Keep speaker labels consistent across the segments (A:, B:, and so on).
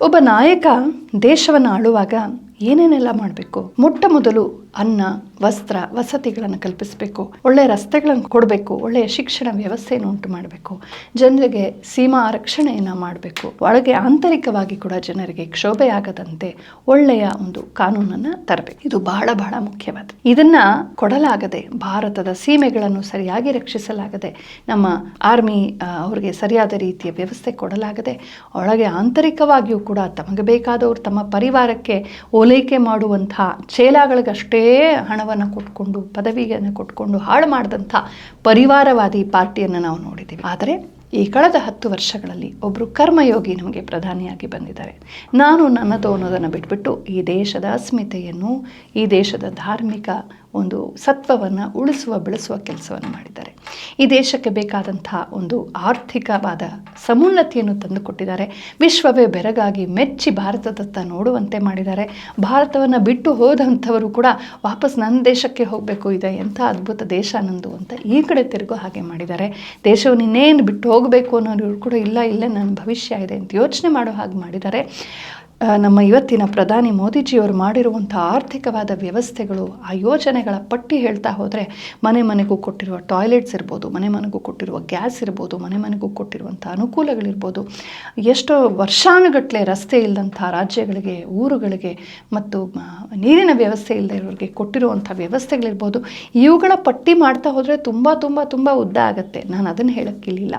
A: ಒಬ್ಬ ನಾಯಕ ದೇಶವನ್ನು ಆಳುವಾಗ ಏನೇನೆಲ್ಲ ಮಾಡಬೇಕು? ಮೊಟ್ಟ ಮೊದಲು ಅನ್ನ, ವಸ್ತ್ರ, ವಸತಿಗಳನ್ನು ಕಲ್ಪಿಸಬೇಕು. ಒಳ್ಳೆಯ ರಸ್ತೆಗಳನ್ನು ಕೊಡಬೇಕು. ಒಳ್ಳೆಯ ಶಿಕ್ಷಣ ವ್ಯವಸ್ಥೆಯನ್ನು ಉಂಟು ಮಾಡಬೇಕು. ಜನರಿಗೆ ಸೀಮಾ ರಕ್ಷಣೆಯನ್ನು ಮಾಡಬೇಕು. ಒಳಗೆ ಆಂತರಿಕವಾಗಿ ಕೂಡ ಜನರಿಗೆ ಕ್ಷೋಭೆಯಾಗದಂತೆ ಒಳ್ಳೆಯ ಒಂದು ಕಾನೂನನ್ನು ತರಬೇಕು. ಇದು ಬಹಳ ಬಹಳ ಮುಖ್ಯವಾದ. ಇದನ್ನ ಕೊಡಲಾಗದೆ ಭಾರತದ ಸೀಮೆಗಳನ್ನು ಸರಿಯಾಗಿ ರಕ್ಷಿಸಲಾಗದೆ ನಮ್ಮ ಆರ್ಮಿ ಅವರಿಗೆ ಅವ್ರಿಗೆ ಸರಿಯಾದ ರೀತಿಯ ವ್ಯವಸ್ಥೆ ಕೊಡಲಾಗದೆ ಒಳಗೆ ಆಂತರಿಕವಾಗಿಯೂ ಕೂಡ ತಮಗೆ ಬೇಕಾದವರು ತಮ್ಮ ಪರಿವಾರಕ್ಕೆ ಓಲೈಕೆ ಮಾಡುವಂತಹ ಚೇಲಾಗಳಿಗಷ್ಟೇ ಹಣವನ್ನು ಕೊಟ್ಕೊಂಡು ಪದವಿಯನ್ನು ಕೊಟ್ಕೊಂಡು ಹಾಳು ಮಾಡಿದಂಥ ಪರಿವಾರವಾದಿ ಪಾರ್ಟಿಯನ್ನು ನಾವು ನೋಡಿದ್ದೀವಿ. ಆದರೆ ಈ ಕಳೆದ ಹತ್ತು ವರ್ಷಗಳಲ್ಲಿ ಒಬ್ಬರು ಕರ್ಮಯೋಗಿ ನಮಗೆ ಪ್ರಧಾನಿಯಾಗಿ ಬಂದಿದ್ದಾರೆ. ನಾನು ನನ್ನದು ಅನ್ನೋದನ್ನು ಬಿಟ್ಬಿಟ್ಟು ಈ ದೇಶದ ಅಸ್ಮಿತೆಯನ್ನು, ಈ ದೇಶದ ಧಾರ್ಮಿಕ ಒಂದು ಸತ್ವವನ್ನು ಉಳಿಸುವ, ಬೆಳೆಸುವ ಕೆಲಸವನ್ನು ಮಾಡಿದ್ದಾರೆ. ಈ ದೇಶಕ್ಕೆ ಬೇಕಾದಂತಹ ಒಂದು ಆರ್ಥಿಕವಾದ ಸಮುನ್ನತಿಯನ್ನು ತಂದುಕೊಟ್ಟಿದ್ದಾರೆ. ವಿಶ್ವವೇ ಬೆರಗಾಗಿ ಮೆಚ್ಚಿ ಭಾರತದತ್ತ ನೋಡುವಂತೆ ಮಾಡಿದ್ದಾರೆ. ಭಾರತವನ್ನು ಬಿಟ್ಟು ಹೋದಂಥವರು ಕೂಡ ವಾಪಸ್ ನನ್ನ ದೇಶಕ್ಕೆ ಹೋಗಬೇಕು ಇದೆ ಎಂಥ ಅದ್ಭುತ ದೇಶ ನಂದು ಅಂತ ಈ ಕಡೆ ತಿರುಗೋ ಹಾಗೆ ಮಾಡಿದ್ದಾರೆ. ದೇಶವನ್ನು ಇನ್ನೇನು ಬಿಟ್ಟು ಹೋಗಬೇಕು ಅನ್ನೋರು ಕೂಡ ಇಲ್ಲ, ಇಲ್ಲೇ ನನ್ನ ಭವಿಷ್ಯ ಇದೆ ಅಂತ ಯೋಚನೆ ಮಾಡೋ ಹಾಗೆ ಮಾಡಿದ್ದಾರೆ. ನಮ್ಮ ಇವತ್ತಿನ ಪ್ರಧಾನಿ ಮೋದಿಜಿಯವರು ಮಾಡಿರುವಂಥ ಆರ್ಥಿಕವಾದ ವ್ಯವಸ್ಥೆಗಳು, ಆ ಯೋಜನೆಗಳ ಪಟ್ಟಿ ಹೇಳ್ತಾ ಹೋದರೆ ಮನೆ ಮನೆಗೂ ಕೊಟ್ಟಿರುವ ಟಾಯ್ಲೆಟ್ಸ್ ಇರ್ಬೋದು, ಮನೆ ಮನೆಗೂ ಕೊಟ್ಟಿರುವ ಗ್ಯಾಸ್ ಇರ್ಬೋದು, ಮನೆ ಮನೆಗೂ ಕೊಟ್ಟಿರುವಂಥ ಅನುಕೂಲಗಳಿರ್ಬೋದು, ಎಷ್ಟೋ ವರ್ಷಾನುಗಟ್ಟಲೆ ರಸ್ತೆ ಇಲ್ಲದಂಥ ರಾಜ್ಯಗಳಿಗೆ, ಊರುಗಳಿಗೆ ಮತ್ತು ನೀರಿನ ವ್ಯವಸ್ಥೆ ಇಲ್ಲದೆ ಇರೋರಿಗೆ ಕೊಟ್ಟಿರುವಂಥ ವ್ಯವಸ್ಥೆಗಳಿರ್ಬೋದು, ಇವುಗಳ ಪಟ್ಟಿ ಮಾಡ್ತಾ ಹೋದರೆ ತುಂಬ ತುಂಬ ತುಂಬ ಉದ್ದ ಆಗುತ್ತೆ. ನಾನು ಅದನ್ನು ಹೇಳೋಕ್ಕಿಲ್ಲ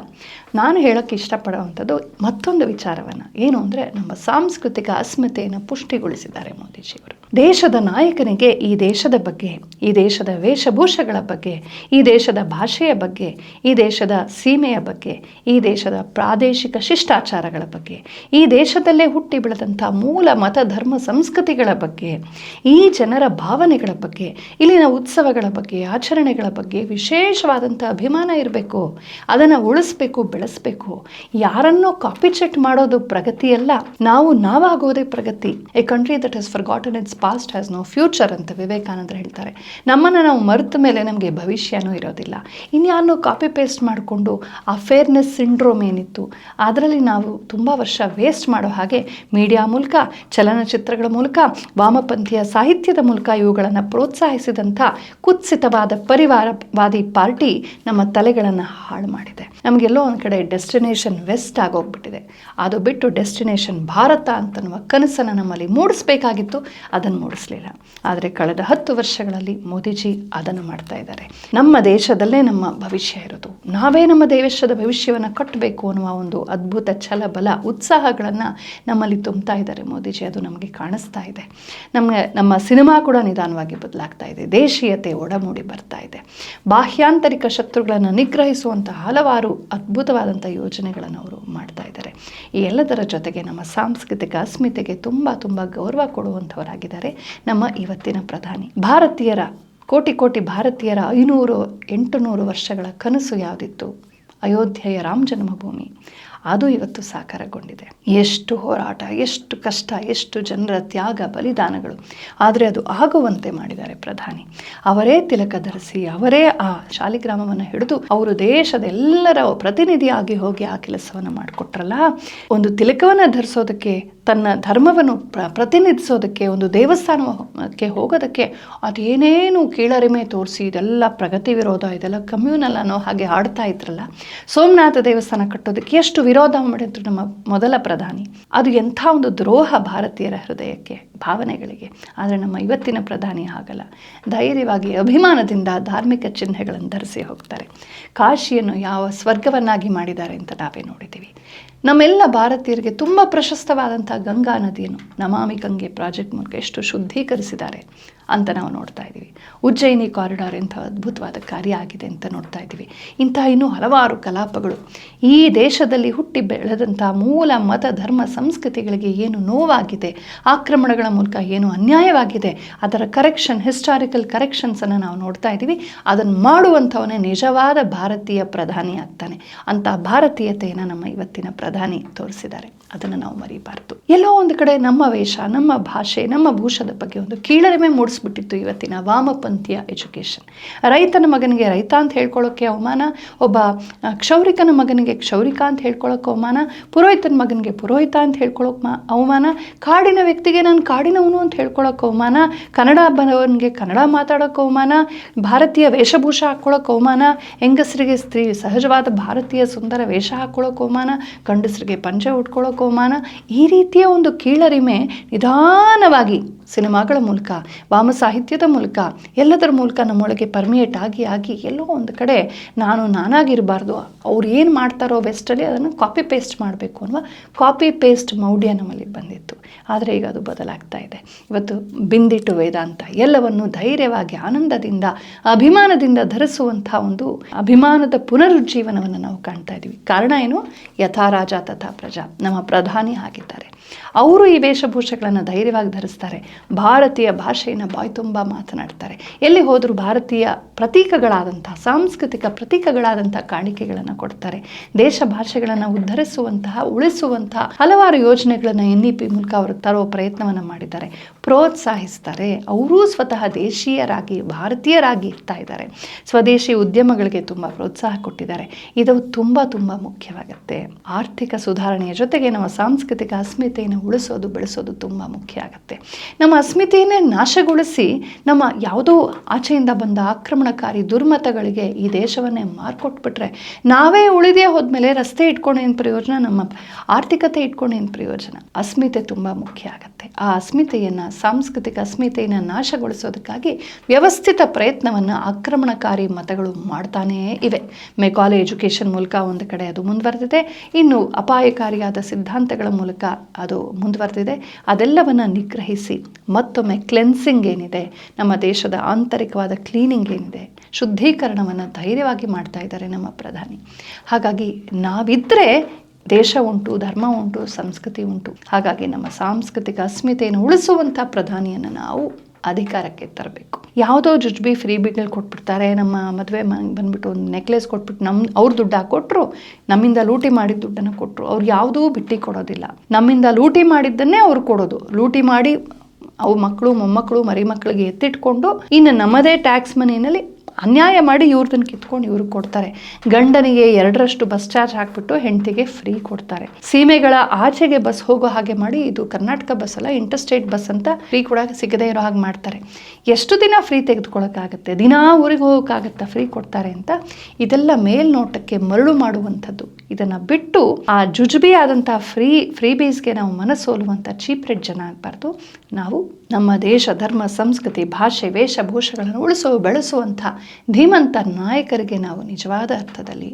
A: ನಾನು ಹೇಳೋಕ್ಕೆ ಇಷ್ಟಪಡುವಂಥದ್ದು ಮತ್ತೊಂದು ವಿಚಾರವನ್ನು. ಏನು ಅಂದರೆ ನಮ್ಮ ಸಾಂಸ್ಕೃತಿಕ ಅಸ್ಮಿತೆಯನ್ನು ಪುಷ್ಟಿಗೊಳಿಸಿದ್ದಾರೆ ಮೋದಿಜಿಯವರು. ದೇಶದ ನಾಯಕನಿಗೆ ಈ ದೇಶದ ಬಗ್ಗೆ, ಈ ದೇಶದ ವೇಷಭೂಷಗಳ ಬಗ್ಗೆ, ಈ ದೇಶದ ಭಾಷೆಯ ಬಗ್ಗೆ, ಈ ದೇಶದ ಸೀಮೆಯ ಬಗ್ಗೆ, ಈ ದೇಶದ ಪ್ರಾದೇಶಿಕ ಶಿಷ್ಟಾಚಾರಗಳ ಬಗ್ಗೆ, ಈ ದೇಶದಲ್ಲೇ ಹುಟ್ಟಿ ಬೆಳೆದಂಥ ಮೂಲ ಮತ, ಧರ್ಮ, ಸಂಸ್ಕೃತಿಗಳ ಬಗ್ಗೆ, ಈ ಜನರ ಭಾವನೆಗಳ ಬಗ್ಗೆ, ಇಲ್ಲಿನ ಉತ್ಸವಗಳ ಬಗ್ಗೆ, ಆಚರಣೆಗಳ ಬಗ್ಗೆ ವಿಶೇಷವಾದಂಥ ಅಭಿಮಾನ ಇರಬೇಕು, ಅದನ್ನು ಉಳಿಸ್ಬೇಕು, ಬೆಳೆಸಬೇಕು, ಯಾರನ್ನೋ ಕಾಪಿ ಚೆಟ್ ಮಾಡೋದು ಪ್ರಗತಿಯಲ್ಲ. ನಾವು ನಾವಾಗೋದೇ ಪ್ರಗತಿ. A country that has forgotten its past has no future ಅಂತ ವಿವೇಕಾನಂದರು ಹೇಳ್ತಾರೆ. ನಮ್ಮನ್ನು ನಾವು ಮರೆತ ಮೇಲೆ ನಮಗೆ ಭವಿಷ್ಯನೂ ಇರೋದಿಲ್ಲ. ಇನ್ಯಾರನ್ನೋ ಕಾಪಿ ಪೇಸ್ಟ್ ಮಾಡಿಕೊಂಡು ಆ ಫೇರ್ನೆಸ್ ಸಿಂಡ್ರೋಮ್ ಏನಿತ್ತು, ಅದರಲ್ಲಿ ನಾವು ತುಂಬ ವರ್ಷ ವೇಸ್ಟ್ ಮಾಡೋ ಹಾಗೆ ಮೀಡಿಯಾ ಮೂಲಕ, ಚಲನಚಿತ್ರಗಳ ಮೂಲಕ, ವಾಮಪಂಥೀಯ ಸಾಹಿತ್ಯದ ಮೂಲಕ ಇವುಗಳನ್ನು ಪ್ರೋತ್ಸಾಹಿಸಿದಂಥ ಕುತ್ಸಿತವಾದ ಪರಿವಾರವಾದಿ ಪಾರ್ಟಿ ನಮ್ಮ ತಲೆಗಳನ್ನು ಹಾಳು ಮಾಡಿದೆ. ನಮಗೆಲ್ಲೋ ಒಂದು ಕಡೆ ಡೆಸ್ಟಿನೇಷನ್ ವೆಸ್ಟ್ ಆಗೋಗ್ಬಿಟ್ಟಿದೆ. ಅದು ಬಿಟ್ಟು ಡೆಸ್ಟಿನೇಷನ್ ಭಾರತ ಅಂತನ್ನುವ ಕನಸನ್ನು ನಮ್ಮಲ್ಲಿ ಮೂಡಿಸ್ಬೇಕಾಗಿತ್ತು, ಅದನ್ನು ಮೂಡಿಸಲಿಲ್ಲ. ಆದರೆ ಕಳೆದ ಹತ್ತು ವರ್ಷಗಳಲ್ಲಿ ಮೋದಿಜಿ ಅದನ್ನು ಮಾಡ್ತಾ ಇದ್ದಾರೆ. ನಮ್ಮ ದೇಶದಲ್ಲೇ ನಮ್ಮ ಭವಿಷ್ಯ ಇರೋದು. ನಾವೇ ನಮ್ಮ ದೇಶದ ಭವಿಷ್ಯವನ್ನು ಕಟ್ಟಬೇಕು ಅನ್ನುವ ಒಂದು ಅದ್ಭುತ ಛಲ, ಬಲ, ಉತ್ಸಾಹಗಳನ್ನು ನಮ್ಮಲ್ಲಿ ತುಂಬ್ತಾ ಇದ್ದಾರೆ ಮೋದಿಜಿ. ಅದು ನಮಗೆ ಕಾಣಿಸ್ತಾ ಇದೆ. ನಮಗೆ ನಮ್ಮ ಸಿನಿಮಾ ಕೂಡ ನಿಧಾನವಾಗಿ ಬದಲಾಗ್ತಾ ಇದೆ. ದೇಶೀಯತೆ ಒಡಮೂಡಿ ಬರ್ತಾ ಇದೆ. ಬಾಹ್ಯಾಂತರಿಕ ಶತ್ರುಗಳನ್ನು ನಿಗ್ರಹಿಸುವಂಥ ಹಲವಾರು ಅದ್ಭುತವಾದಂಥ ಯೋಜನೆಗಳನ್ನು ಅವರು ಮಾಡ್ತಾ ಇದ್ದಾರೆ. ಈ ಎಲ್ಲದರ ಜೊತೆಗೆ ನಮ್ಮ ಸಾಂಸ್ಕೃತಿಕ, ಅಸ್ಮಿತೆಗೆ ತುಂಬ ತುಂಬ ಗೌರವ ಕೊಡುವಂಥವರಾಗಿದ್ದಾರೆ ನಮ್ಮ ಇವತ್ತಿನ ಪ್ರಧಾನಿ. ಭಾರತೀಯರ, ಕೋಟಿ ಕೋಟಿ ಭಾರತೀಯರ ಐನೂರು ಎಂಟುನೂರು ವರ್ಷಗಳ ಕನಸು ಯಾವುದಿತ್ತು? ಅಯೋಧ್ಯೆಯ ರಾಮ ಜನ್ಮಭೂಮಿ. ಅದು ಇವತ್ತು ಸಾಕಾರಗೊಂಡಿದೆ. ಎಷ್ಟು ಹೋರಾಟ, ಎಷ್ಟು ಕಷ್ಟ, ಎಷ್ಟು ಜನರ ತ್ಯಾಗ, ಬಲಿದಾನಗಳು. ಆದರೆ ಅದು ಆಗುವಂತೆ ಮಾಡಿದ್ದಾರೆ ಪ್ರಧಾನಿ. ಅವರೇ ತಿಲಕ ಧರಿಸಿ, ಅವರೇ ಆ ಶಾಲಿಗ್ರಾಮವನ್ನು ಹಿಡಿದು ಅವರು ದೇಶದ ಎಲ್ಲರ ಪ್ರತಿನಿಧಿಯಾಗಿ ಹೋಗಿ ಆ ಕೆಲಸವನ್ನು ಮಾಡಿಕೊಟ್ರಲ್ಲ? ಒಂದು ತಿಲಕವನ್ನು ಧರಿಸೋದಕ್ಕೆ, ತನ್ನ ಧರ್ಮವನ್ನು ಪ್ರ, ಪ್ರತಿನಿಧಿಸೋದಕ್ಕೆ, ಒಂದು ದೇವಸ್ಥಾನಕ್ಕೆ ಹೋಗೋದಕ್ಕೆ ಅದೇನೇನು ಕೀಳರಿಮೆ ತೋರಿಸಿ, ಇದೆಲ್ಲ ಪ್ರಗತಿ ವಿರೋಧ, ಇದೆಲ್ಲ ಕಮ್ಯೂನಲ್ ಅನ್ನೋ ಹಾಗೆ ಆಡ್ತಾ ಇದ್ರಲ್ಲ? ಸೋಮನಾಥ ದೇವಸ್ಥಾನ ಕಟ್ಟೋದಕ್ಕೆ ಎಷ್ಟು ವಿರೋಧ ಮಾಡಿದ್ರು ನಮ್ಮ ಮೊದಲ ಪ್ರಧಾನಿ. ಅದು ಎಂಥ ಒಂದು ದ್ರೋಹ ಭಾರತೀಯರ ಹೃದಯಕ್ಕೆ, ಭಾವನೆಗಳಿಗೆ. ಆದರೆ ನಮ್ಮ ಇವತ್ತಿನ ಪ್ರಧಾನಿ ಆಗಲ್ಲ ಧೈರ್ಯವಾಗಿ, ಅಭಿಮಾನದಿಂದ ಧಾರ್ಮಿಕ ಚಿಹ್ನೆಗಳನ್ನು ಧರಿಸಿ ಹೋಗ್ತಾರೆ. ಕಾಶಿಯನ್ನು ಯಾವ ಸ್ವರ್ಗವನ್ನಾಗಿ ಮಾಡಿದ್ದಾರೆ ಅಂತ ನಾವೇ ನೋಡಿದ್ದೀವಿ. ನಮ್ಮೆಲ್ಲ ಭಾರತೀಯರಿಗೆ ತುಂಬ ಪ್ರಶಸ್ತವಾದಂಥ ಗಂಗಾ ನದಿಯನ್ನು ನಮಾಮಿ ಗಂಗೆ ಪ್ರಾಜೆಕ್ಟ್ ಮೂಲಕ ಎಷ್ಟು ಶುದ್ಧೀಕರಿಸಿದ್ದಾರೆ ಅಂತ ನಾವು ನೋಡ್ತಾ ಇದ್ದೀವಿ. ಉಜ್ಜಯಿನಿ ಕಾರಿಡಾರ್ ಎಂಥ ಅದ್ಭುತವಾದ ಕಾರ್ಯ ಆಗಿದೆ ಅಂತ ನೋಡ್ತಾ ಇದ್ದೀವಿ. ಇಂತಹ ಇನ್ನೂ ಹಲವಾರು ಕಲಾಪಗಳು. ಈ ದೇಶದಲ್ಲಿ ಹುಟ್ಟಿ ಬೆಳೆದಂಥ ಮೂಲ ಮತ, ಧರ್ಮ, ಸಂಸ್ಕೃತಿಗಳಿಗೆ ಏನು ನೋವಾಗಿದೆ, ಆಕ್ರಮಣಗಳ ಮೂಲಕ ಏನು ಅನ್ಯಾಯವಾಗಿದೆ, ಅದರ ಕರೆಕ್ಷನ್ ಹಿಸ್ಟಾರಿಕಲ್ ಕರೆಕ್ಷನ್ಸನ್ನು ನಾವು ನೋಡ್ತಾ ಇದ್ದೀವಿ. ಅದನ್ನು ಮಾಡುವಂಥವನೇ ನಿಜವಾದ ಭಾರತೀಯ ಪ್ರಧಾನಿ ಆಗ್ತಾನೆ. ಅಂತಹ ಭಾರತೀಯತೆಯನ್ನು ನಮ್ಮ ಇವತ್ತಿನ ಪ್ರಧಾನಿ ಪ್ರಧಾನಿ ತೋರಿಸಿದ್ದಾರೆ. ಅದನ್ನು ನಾವು ಮರಿಬಾರ್ದು. ಎಲ್ಲೋ ಒಂದು ಕಡೆ ನಮ್ಮ ವೇಷ, ನಮ್ಮ ಭಾಷೆ, ನಮ್ಮ ಭೂಷದ ಬಗ್ಗೆ ಒಂದು ಕೀಳರಿಮೆ ಮೂಡಿಸ್ಬಿಟ್ಟಿತ್ತು ಇವತ್ತಿನ ವಾಮಪಂಥೀಯ ಎಜುಕೇಷನ್. ರೈತನ ಮಗನಿಗೆ ರೈತ ಅಂತ ಹೇಳ್ಕೊಳ್ಳೋಕ್ಕೆ ಅವಮಾನ, ಒಬ್ಬ ಕ್ಷೌರಿಕನ ಮಗನಿಗೆ ಕ್ಷೌರಿಕ ಅಂತ ಹೇಳ್ಕೊಳ್ಳೋಕೆ ಅವಮಾನ, ಪುರೋಹಿತನ ಮಗನಿಗೆ ಪುರೋಹಿತ ಅಂತ ಹೇಳ್ಕೊಳ್ಳೋಕೆ ಮಾ, ಅವಮಾನ, ಕಾಡಿನ ವ್ಯಕ್ತಿಗೆ ನಾನು ಕಾಡಿನವನು ಅಂತ ಹೇಳ್ಕೊಳ್ಳೋಕೆ ಅವಮಾನ, ಕನ್ನಡ ಬರೋನಿಗೆ ಕನ್ನಡ ಮಾತಾಡೋಕೆ ಅವಮಾನ, ಭಾರತೀಯ ವೇಷಭೂಷ ಹಾಕ್ಕೊಳ್ಳೋಕೆ ಅವಮಾನ, ಹೆಂಗಸರಿಗೆ ಸ್ತ್ರೀ ಸಹಜವಾದ ಭಾರತೀಯ ಸುಂದರ ವೇಷ ಹಾಕ್ಕೊಳ್ಳೋಕೆ ಅವಮಾನ ಗಂಡಸರಿಗೆ ಪಂಚೆ ಉಟ್ಕೊಳ್ಳೋ ಕೋಮಾನ ಈ ರೀತಿಯ ಒಂದು ಕೀಳರಿಮೆ ನಿಧಾನವಾಗಿ ಸಿನಿಮಾಗಳ ಮೂಲಕ ವಾಮ ಸಾಹಿತ್ಯದ ಮೂಲಕ, ಎಲ್ಲದರ ಮೂಲಕ ನಮ್ಮೊಳಗೆ ಪರ್ಮಿಯೇಟ್ ಆಗಿ ಆಗಿ ಎಲ್ಲೋ ಒಂದು ಕಡೆ ನಾನು ನಾನಾಗಿರಬಾರ್ದು. ಅವ್ರು ಏನು ಮಾಡ್ತಾರೋ ವೆಸ್ಟಲ್ಲಿ ಅದನ್ನು ಕಾಪಿ ಪೇಸ್ಟ್ ಮಾಡಬೇಕು ಅನ್ನುವ ಕಾಪಿ ಪೇಸ್ಟ್ ಮೌಢ್ಯ ನಮ್ಮಲ್ಲಿ ಬಂದಿತ್ತು. ಆದರೆ ಈಗ ಅದು ಬದಲಾಗ್ತಾ ಇದೆ. ಇವತ್ತು ಬಿಂದಿಟ್ಟು ವೇದಾಂತ ಎಲ್ಲವನ್ನು ಧೈರ್ಯವಾಗಿ, ಆನಂದದಿಂದ, ಅಭಿಮಾನದಿಂದ ಧರಿಸುವಂಥ ಒಂದು ಅಭಿಮಾನದ ಪುನರುಜ್ಜೀವನವನ್ನು ನಾವು ಕಾಣ್ತಾ ಇದ್ದೀವಿ ಕಾರಣ ಏನು? ಯಥಾ ರಾಜ ತಥಾ ಪ್ರಜಾ. ನಮ್ಮ ಪ್ರಧಾನಿ ಆಗಿದ್ದಾರೆ ಅವರು ಈ ವೇಷಭೂಷೆಗಳನ್ನು ಧೈರ್ಯವಾಗಿ ಧರಿಸ್ತಾರೆ. ಭಾರತೀಯ ಭಾಷೆಯನ್ನು ಬಾಯ್ ತುಂಬ ಮಾತನಾಡ್ತಾರೆ. ಎಲ್ಲಿ ಹೋದರೂ ಭಾರತೀಯ ಪ್ರತೀಕಗಳಾದಂಥ, ಸಾಂಸ್ಕೃತಿಕ ಪ್ರತೀಕಗಳಾದಂಥ ಕಾಣಿಕೆಗಳನ್ನು ಕೊಡ್ತಾರೆ. ದೇಶ ಭಾಷೆಗಳನ್ನು ಉದ್ಧರಿಸುವಂತಹ ಉಳಿಸುವಂತಹ ಹಲವಾರು ಯೋಜನೆಗಳನ್ನು ಎನ್ ಇ ಪಿ ಮೂಲಕ ಅವರು ತರುವ ಪ್ರಯತ್ನವನ್ನು ಮಾಡಿದ್ದಾರೆ. ಪ್ರೋತ್ಸಾಹಿಸ್ತಾರೆ. ಅವರೂ ಸ್ವತಃ ದೇಶೀಯರಾಗಿ, ಭಾರತೀಯರಾಗಿ ಇರ್ತಾ ಇದ್ದಾರೆ. ಸ್ವದೇಶಿ ಉದ್ಯಮಗಳಿಗೆ ತುಂಬ ಪ್ರೋತ್ಸಾಹ ಕೊಟ್ಟಿದ್ದಾರೆ. ಇದು ತುಂಬ ತುಂಬ ಮುಖ್ಯವಾಗುತ್ತೆ. ಆರ್ಥಿಕ ಸುಧಾರಣೆಯ ಜೊತೆಗೆ ನಮ್ಮ ಸಾಂಸ್ಕೃತಿಕ ಅಸ್ಮಿತೆಯನ್ನು ಉಳಿಸೋದು, ಬೆಳೆಸೋದು ತುಂಬ ಮುಖ್ಯ ಆಗುತ್ತೆ. ನಮ್ಮ ಅಸ್ಮಿತೆಯನ್ನೇ ನಾಶಗೊಳಿಸಿ, ನಮ್ಮ ಯಾವುದೋ ಆಚೆಯಿಂದ ಬಂದ ಆಕ್ರಮಣಕಾರಿ ದುರ್ಮತಗಳಿಗೆ ಈ ದೇಶವನ್ನೇ ಮಾರ್ಕೊಟ್ಬಿಟ್ರೆ ನಾವೇ ಉಳಿದೇ ಹೋದ್ಮೇಲೆ ರಸ್ತೆ ಇಟ್ಕೊಂಡು ಏನು ಪ್ರಯೋಜನ? ನಮ್ಮ ಆರ್ಥಿಕತೆ ಇಟ್ಕೊಂಡು ಏನು ಪ್ರಯೋಜನ? ಅಸ್ಮಿತೆ ತುಂಬ ಮುಖ್ಯ ಆಗುತ್ತೆ. ಆ ಅಸ್ಮಿತೆಯನ್ನು, ಸಾಂಸ್ಕೃತಿಕ ಅಸ್ಮಿತೆಯನ್ನು ನಾಶಗೊಳಿಸೋದಕ್ಕಾಗಿ ವ್ಯವಸ್ಥಿತ ಪ್ರಯತ್ನವನ್ನು ಆಕ್ರಮಣಕಾರಿ ಮತಗಳು ಮಾಡ್ತಾನೇ ಇವೆ. ಮೆಕಾಲೆ ಎಜುಕೇಷನ್ ಮೂಲಕ ಒಂದು ಕಡೆ ಅದು ಮುಂದುವರೆದಿದೆ. ಇನ್ನು ಅಪಾಯಕಾರಿಯಾದ ಸಿದ್ಧಾಂತಗಳ ಮೂಲಕ ಅದು ಮುಂದುವರೆದಿದೆ. ಅದೆಲ್ಲವನ್ನು ನಿಗ್ರಹಿಸಿ ಮತ್ತೊಮ್ಮೆ ಕ್ಲೆನ್ಸಿಂಗ್ ಏನಿದೆ, ನಮ್ಮ ದೇಶದ ಆಂತರಿಕವಾದ ಕ್ಲೀನಿಂಗ್ ಏನಿದೆ ಶುದ್ಧೀಕರಣವನ್ನು ಧೈರ್ಯವಾಗಿ ಮಾಡ್ತಾ ಇದ್ದಾರೆ ನಮ್ಮ ಪ್ರಧಾನಿ. ಹಾಗಾಗಿ ನಾವಿದ್ದರೆ ದೇಶ ಉಂಟು, ಧರ್ಮ ಉಂಟು, ಸಂಸ್ಕೃತಿ ಉಂಟು. ಹಾಗಾಗಿ ನಮ್ಮ ಸಾಂಸ್ಕೃತಿಕ ಅಸ್ಮಿತೆಯನ್ನು ಉಳಿಸುವಂಥ ಪ್ರಧಾನಿಯನ್ನು ನಾವು ಅಧಿಕಾರಕ್ಕೆ ತರಬೇಕು. ಯಾವುದೋ ಜುಜ್ಬಿ ಫ್ರೀ ಬಿಗಳು ಕೊಟ್ಬಿಡ್ತಾರೆ, ನಮ್ಮ ಮದುವೆ ಮನೆಗೆ ಬಂದ್ಬಿಟ್ಟು ಒಂದು ನೆಕ್ಲೆಸ್ ಕೊಟ್ಬಿಟ್ಟು ನಮ್ಮ ಅವ್ರ ದುಡ್ಡು ಕೊಟ್ಟರು ನಮ್ಮಿಂದ ಲೂಟಿ ಮಾಡಿದ ದುಡ್ಡನ್ನು ಕೊಟ್ಟರು ಅವ್ರು ಯಾವುದೂ ಬಿಟ್ಟು ಕೊಡೋದಿಲ್ಲ. ನಮ್ಮಿಂದ ಲೂಟಿ ಮಾಡಿದ್ದನ್ನೇ ಅವ್ರು ಕೊಡೋದು. ಲೂಟಿ ಮಾಡಿ ಅವು ಮಕ್ಕಳು, ಮೊಮ್ಮಕ್ಕಳು ಮರಿ ಮಕ್ಕಳಿಗೆ ಎತ್ತಿಟ್ಕೊಂಡು ಇನ್ನು ನಮ್ಮದೇ ಟ್ಯಾಕ್ಸ್ ಮನಿಯಲ್ಲಿ ಅನ್ಯಾಯ ಮಾಡಿ ಇವ್ರದನ್ನು ಕಿತ್ಕೊಂಡು ಇವ್ರಿಗೆ ಕೊಡ್ತಾರೆ. ಗಂಡನಿಗೆ ಎರಡರಷ್ಟು ಬಸ್ ಚಾರ್ಜ್ ಹಾಕ್ಬಿಟ್ಟು ಹೆಂಡತಿಗೆ ಫ್ರೀ ಕೊಡ್ತಾರೆ. ಸೀಮೆಗಳ ಆಚೆಗೆ ಬಸ್ ಹೋಗೋ ಹಾಗೆ ಮಾಡಿ ಇದು ಕರ್ನಾಟಕ ಬಸ್ ಅಲ್ಲ, ಇಂಟರ್ಸ್ಟೇಟ್ ಬಸ್ ಅಂತ ಫ್ರೀ ಕೂಡ ಸಿಗದೇ ಇರೋ ಹಾಗೆ ಮಾಡ್ತಾರೆ. ಎಷ್ಟು ದಿನ ಫ್ರೀ ತೆಗೆದುಕೊಳ್ಳೋಕ್ಕಾಗತ್ತೆ? ದಿನಾ ಊರಿಗೆ ಹೋಗೋಕ್ಕಾಗತ್ತಾ? ಫ್ರೀ ಕೊಡ್ತಾರೆ ಅಂತ ಇದೆಲ್ಲ ಮೇಲ್ನೋಟಕ್ಕೆ ಮರಳು ಮಾಡುವಂಥದ್ದು. ಇದನ್ನು ಬಿಟ್ಟು ಆ ಜುಜುಬಿ ಆದಂಥ ಫ್ರೀ ಫ್ರೀ ಬೇಸ್ಗೆ ನಾವು ಮನಸೋಲುವಂಥ ಚೀಪ್ ರೇಟ್ ಜನ ಆಗಬಾರ್ದು. ನಾವು ನಮ್ಮ ದೇಶ, ಧರ್ಮ, ಸಂಸ್ಕೃತಿ, ಭಾಷೆ ವೇಷಭೂಷಗಳನ್ನು ಉಳಿಸೋ ಬೆಳೆಸುವಂಥ ಧೀಮಂತ ನಾಯಕರಿಗೆ ನಾವು ನಿಜವಾದ ಅರ್ಥದಲ್ಲಿ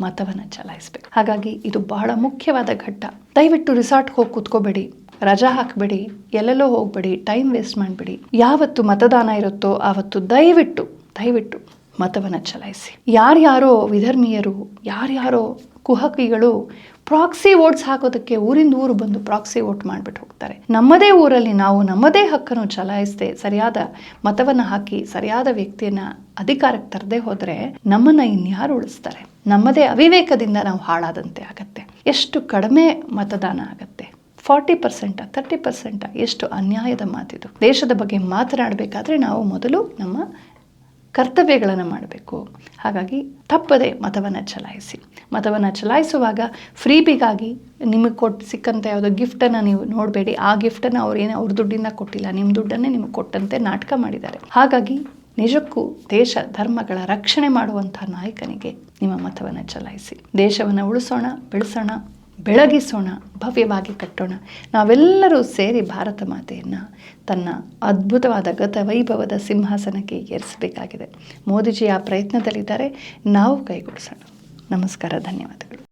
A: ಮತವನ್ನು ಚಲಾಯಿಸಬೇಕು. ಹಾಗಾಗಿ ಇದು ಬಹಳ ಮುಖ್ಯವಾದ ಘಟ್ಟ. ದಯವಿಟ್ಟು ರಿಸಾರ್ಟ್ಗೆ ಹೋಗಿ ಕೂತ್ಕೋಬೇಡಿ, ರಜಾ ಹಾಕಬೇಡಿ, ಎಲ್ಲೆಲ್ಲೋ ಹೋಗಬೇಡಿ, ಟೈಮ್ ವೇಸ್ಟ್ ಮಾಡಬೇಡಿ. ಯಾವತ್ತು ಮತದಾನ ಇರುತ್ತೋ ಆವತ್ತು ದಯವಿಟ್ಟು ದಯವಿಟ್ಟು ಮತವನ್ನು ಚಲಾಯಿಸಿ. ಯಾರ್ಯಾರೋ ವಿಧರ್ಮೀಯರು, ಯಾರ್ಯಾರೋ ಕುಹಕಿಗಳು ಪ್ರಾಕ್ಸಿ ವೋಟ್ಸ್ ಹಾಕೋದಕ್ಕೆ ಊರಿಂದ ಊರು ಬಂದು ಪ್ರಾಕ್ಸಿ ವೋಟ್ ಮಾಡಿಬಿಟ್ಟು ಹೋಗ್ತಾರೆ. ನಮ್ಮದೇ ಊರಲ್ಲಿ ನಾವು ನಮ್ಮದೇ ಹಕ್ಕನ್ನು ಚಲಾಯಿಸದೆ ಸರಿಯಾದ ಮತವನ್ನು ಹಾಕಿ ಸರಿಯಾದ ವ್ಯಕ್ತಿಯನ್ನ ಅಧಿಕಾರಕ್ಕೆ ತರದೇ ಹೋದರೆ ನಮ್ಮನ್ನು ಇನ್ಯಾರು ಉಳಿಸ್ತಾರೆ? ನಮ್ಮದೇ ಅವಿವೇಕದಿಂದ ನಾವು ಹಾಳಾದಂತೆ ಆಗತ್ತೆ. ಎಷ್ಟು ಕಡಿಮೆ ಮತದಾನ ಆಗತ್ತೆ? ಫಾರ್ಟಿ ಪರ್ಸೆಂಟ ತರ್ಟಿ ಪರ್ಸೆಂಟ, ಎಷ್ಟು ಅನ್ಯಾಯದ ಮಾತಿದು. ದೇಶದ ಬಗ್ಗೆ ಮಾತನಾಡಬೇಕಾದ್ರೆ ನಾವು ಮೊದಲು ನಮ್ಮ ಕರ್ತವ್ಯಗಳನ್ನು ಮಾಡಬೇಕು. ಹಾಗಾಗಿ ತಪ್ಪದೆ ಮತವನ್ನು ಚಲಾಯಿಸಿ. ಮತವನ್ನು ಚಲಾಯಿಸುವಾಗ ಫ್ರೀಬಿಗಾಗಿ ನಿಮಗೆ ಕೊಟ್ಟು ಸಿಕ್ಕಂಥ ಯಾವುದೋ ಗಿಫ್ಟನ್ನು ನೀವು ನೋಡಬೇಡಿ. ಆ ಗಿಫ್ಟನ್ನು ಅವ್ರು ಏನು, ಅವ್ರ ದುಡ್ಡಿಂದ ಕೊಟ್ಟಿಲ್ಲ. ನಿಮ್ಮ ದುಡ್ಡನ್ನೇ ನಿಮಗೆ ಕೊಟ್ಟಂತೆ ನಾಟಕ ಮಾಡಿದ್ದಾರೆ. ಹಾಗಾಗಿ ನಿಜಕ್ಕೂ ದೇಶ, ಧರ್ಮಗಳ ರಕ್ಷಣೆ ಮಾಡುವಂಥ ನಾಯಕನಿಗೆ ನಿಮ್ಮ ಮತವನ್ನು ಚಲಾಯಿಸಿ. ದೇಶವನ್ನು ಉಳಿಸೋಣ, ಬೆಳೆಸೋಣ. ಬೆಳಗಿಸೋಣ, ಭವ್ಯವಾಗಿ ಕಟ್ಟೋಣ. ನಾವೆಲ್ಲರೂ ಸೇರಿ ಭಾರತ ಮಾತೆಯನ್ನು ತನ್ನ ಅದ್ಭುತವಾದ ಗತ ವೈಭವದ ಸಿಂಹಾಸನಕ್ಕೆ ಏರಿಸಬೇಕಾಗಿದೆ. ಮೋದಿಜಿ ಆ ಪ್ರಯತ್ನದಲ್ಲಿದ್ದಾರೆ. ನಾವು ಕೈಗೊಡಿಸೋಣ. ನಮಸ್ಕಾರ ಧನ್ಯವಾದ